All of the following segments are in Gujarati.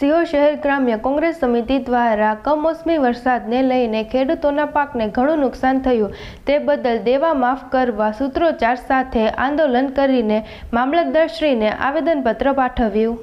સિહોર શહેર ગ્રામ્ય કોંગ્રેસ સમિતિ દ્વારા કમોસમી વરસાદને લઈને ખેડૂતોના પાકને ઘણું નુકસાન થયું. તે બદલ દેવા માફ કરવા સૂત્રોચ્ચાર સાથે આંદોલન કરીને મામલતદારશ્રીને આવેદનપત્ર પાઠવ્યું.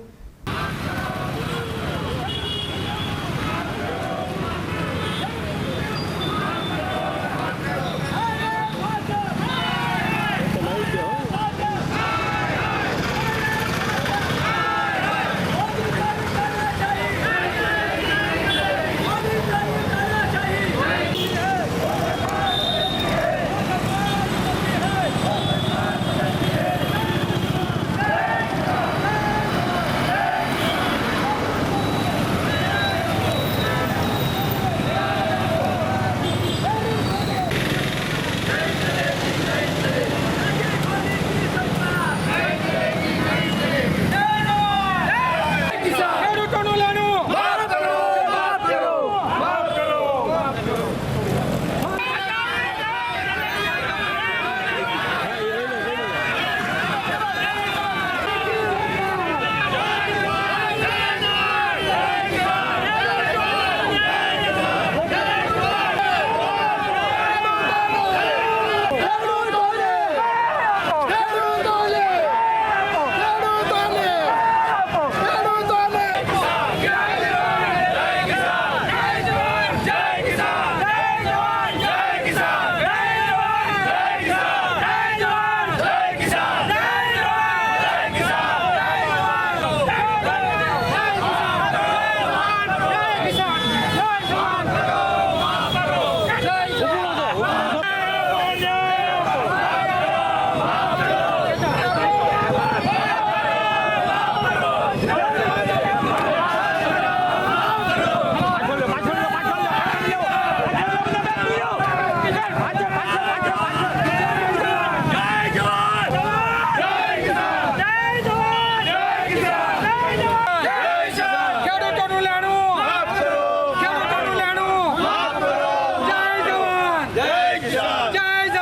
guys.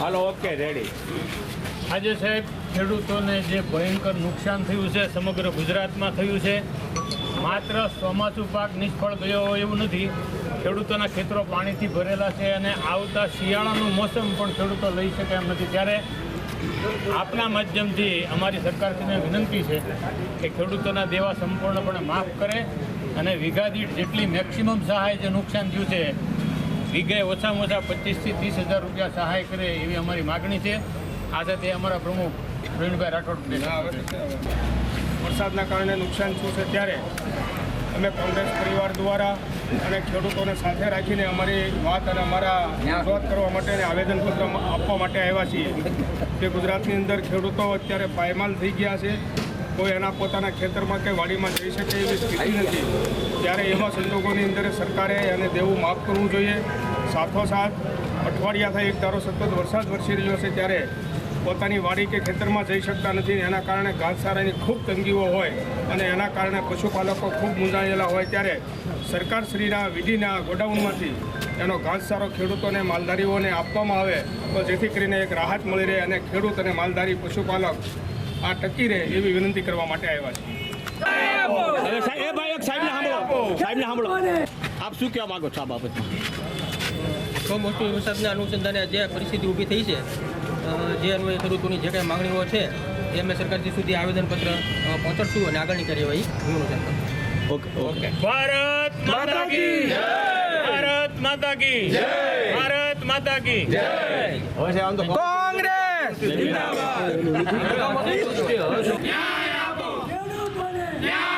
હાલો ઓકે રેડી. આજે સાહેબ ખેડૂતોને જે ભયંકર નુકસાન થયું છે સમગ્ર ગુજરાતમાં થયું છે માત્ર ચોમાસુ પાક નિષ્ફળ ગયો હોય એવું નથી. ખેડૂતોના ખેતરો પાણીથી ભરેલા છે અને આવતા શિયાળાનું મોસમ પણ ખેડૂતો લઈ શકે એમ નથી. ત્યારે આપના માધ્યમથી અમારી સરકારશ્રીને વિનંતી છે કે ખેડૂતોના દેવા સંપૂર્ણપણે માફ કરે અને વિઘા દીઠ જેટલી મેક્સિમમ સહાય જે નુકસાન થયું છે વીઘે ઓછામાં ઓછા પચીસથી ત્રીસ હજાર રૂપિયા સહાય કરે એવી અમારી માગણી છે. આ સાથે અમારા પ્રમુખ પ્રવીણભાઈ રાઠોડ વરસાદના કારણે નુકસાન થયું છે ત્યારે અમે કોંગ્રેસ પરિવાર દ્વારા અને ખેડૂતોને સાથે રાખીને અમારી વાત અને અમારા રજૂઆત કરવા માટે અને આવેદનપત્ર આપવા માટે આવ્યા છીએ કે ગુજરાતની અંદર ખેડૂતો અત્યારે પાયમાલ થઈ ગયા છે. કોઈ એના પોતાના ખેતરમાં કે વાડીમાં જઈ શકે એવી સ્થિતિ નથી. ત્યારે એવા સંજોગોની અંદર સરકારે એને દેવું માફ કરવું જોઈએ. સાથોસાથ અઠવાડિયા થાય એક ધારો સતત વરસાદ વરસી રહ્યો છે ત્યારે પોતાની વાડી કે ખેતરમાં જઈ શકતા નથી. એના કારણે ઘાસચારાની ખૂબ તંગીઓ હોય અને એના કારણે પશુપાલકો ખૂબ મૂંઝાયેલા હોય. ત્યારે સરકારશ્રીના વિધિના ગોડાઉનમાંથી એનો ઘાસચારો ખેડૂતોને માલધારીઓને આપવામાં આવે તો જેથી કરીને એક રાહત મળી રહે અને ખેડૂત અને માલધારી પશુપાલક આ ટકી રહે એવી વિનંતી કરવા માટે આવ્યા છે સાહેબ એ સાહેબને સાંભળો. આપ શું કહેવા માંગો છો આ બાબતે? કમોસમી વરસાદના અનુસંધાને જે પરિસ્થિતિ ઊભી થઈ છે જે અન્વયે ખેડૂતોની જે કાંઈ માંગણીઓ છે એ અમે સરકારજી સુધી આવેદનપત્ર પહોંચાડશું અને આગળની કાર્યવાહી નિમણૂક ઓકે ઓકે. ભારત માતા કી ભારત માતા કી ભારત માતા કી કોંગ્રેસ ಜಿಂದಾಬಾದ್ ಜಿಂದಾಬಾದ್ ನ್ಯಾಯ